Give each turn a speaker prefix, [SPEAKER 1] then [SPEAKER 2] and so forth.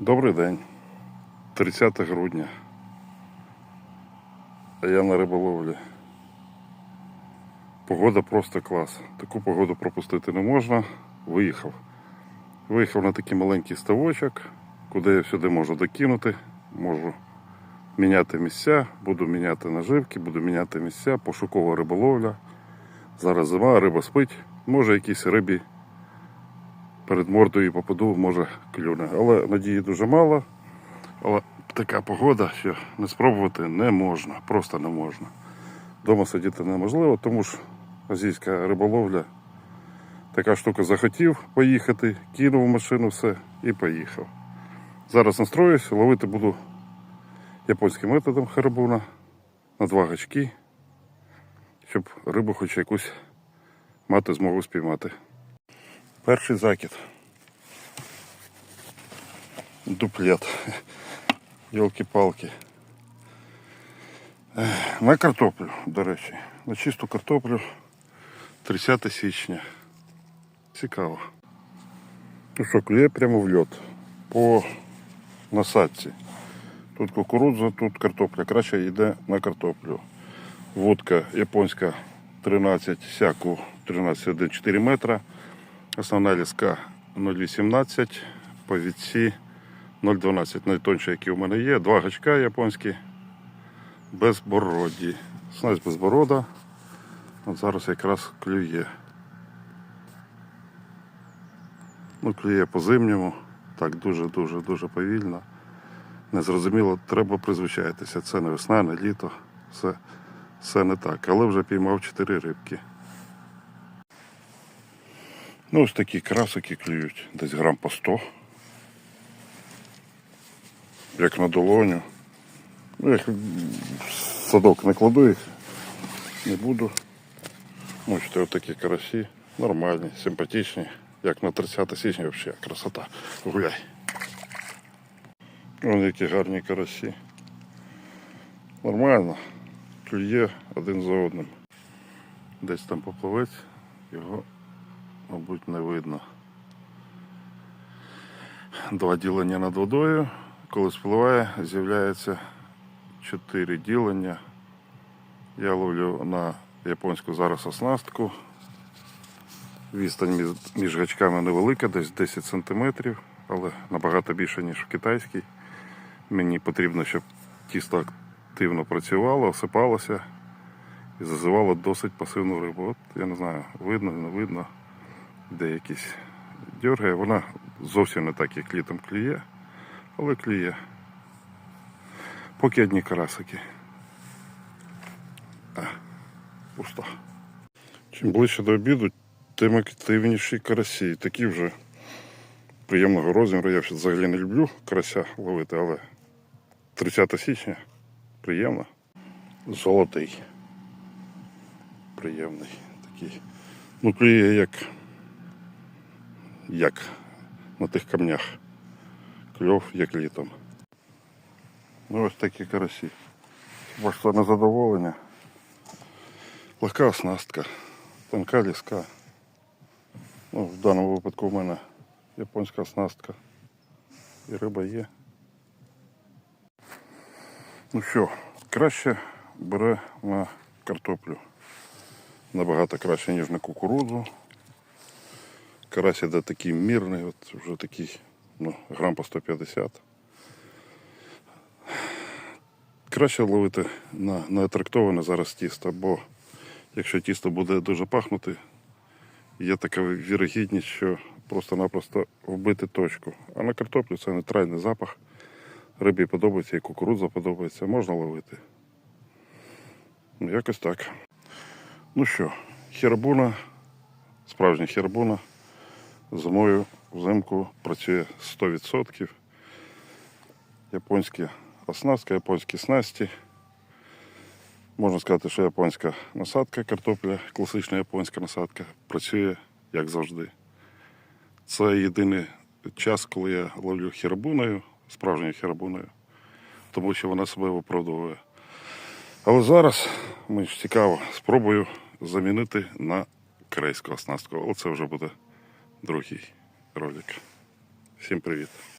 [SPEAKER 1] Добрий день. 30 грудня. А я на риболовлі. Погода просто клас. Таку погоду пропустити не можна. Виїхав. Виїхав на такий маленький ставочок, куди я сюди можу докинути. Можу міняти місця, буду міняти наживки, буду міняти місця, пошукова риболовля. Зараз зима, риба спить. Може якісь рибі перед мордою попаду, може клюне. Але надії дуже мало. Але така погода, що не спробувати не можна, просто не можна. Дома сидіти неможливо, тому ж азійська риболовля така штука захотів поїхати, кинув машину все і поїхав. Зараз настроюсь, ловити буду японським методом харабуна на два гачки, щоб рибу хоч якусь мати змогу спіймати. Перший закид. Дуплет. Йолки-палки. На картоплю, до речі. На чисту картоплю 30 січня. Цікаво. Ну що, клює прямо в льот. По насадці. Тут кукурудза, тут картопля. Краще йде на картоплю. Водка японська 13 сяку 13,1,4 метра. Основна ліска 0,18, повідці 0,12, найтонші, які у мене є. Два гачка японські безбороді. Снасть безборода. От зараз якраз клює. Ну, клює по зимньому. Так дуже-дуже дуже повільно. Незрозуміло, треба призвичаїтися. Це не весна, не літо. Все, все не так. Але вже піймав 4 рибки. Ну, ось такі красики клюють, десь грам по 100. Як на долоню. Ну, як садок не кладу їх, не буду. Бачите, отакі карасі. Нормальні, симпатичні. Як на 30 січня взагалі красота. Гуляй. Вон які гарні карасі. Нормально. Клює один за одним. Десь там попливець, його мабуть, не видно. Два ділення над водою. Коли спливає, з'являється чотири ділення. Я ловлю на японську зараз оснастку. Відстань між, гачками невелика, десь 10 см, але набагато більше, ніж в китайській. Мені потрібно, щоб тісто активно працювало, осипалося і зазивало досить пасивну рибу. От я не знаю, видно, не видно де якісь дергає. Вона зовсім не так, як літом клює, але клює. Поки одні карасики. А, пусто. Чим ближче до обіду, тим активніші карасі. Такі вже приємного розміру. Я взагалі не люблю карася ловити, але 30 січня приємно. Золотий. Приємний такий. Ну, клює як як на тих камнях. Кльов як літом. Ну ось такі карасі. Хіба що незадоволення. Легка оснастка, тонка ліска. Ну, в даному випадку в мене японська оснастка. І риба є. Ну що, краще бере на картоплю. Набагато краще, ніж на кукурудзу. Карась іде такий мірний, от вже такий ну, грам по 150. Краще ловити на неатрактоване зараз тісто, бо якщо тісто буде дуже пахнути, є така вірогідність, що просто-напросто вбити точку. А на картоплю це нейтральний запах. Рибі подобається і кукурудза подобається, можна ловити. Ну, якось так. Ну що, хербуна, справжня хербуна. Зимою взимку працює 100%. Японські оснастка, японські снасті. Можна сказати, що японська насадка картопля, класична японська насадка, працює як завжди. Це єдиний час, коли я ловлю хірабуною, справжньою хірабуною, тому що вона себе виправдовує. Але зараз мені ж цікаво, спробую замінити на корейську оснастку. Але це вже буде другий ролик. Всім привіт!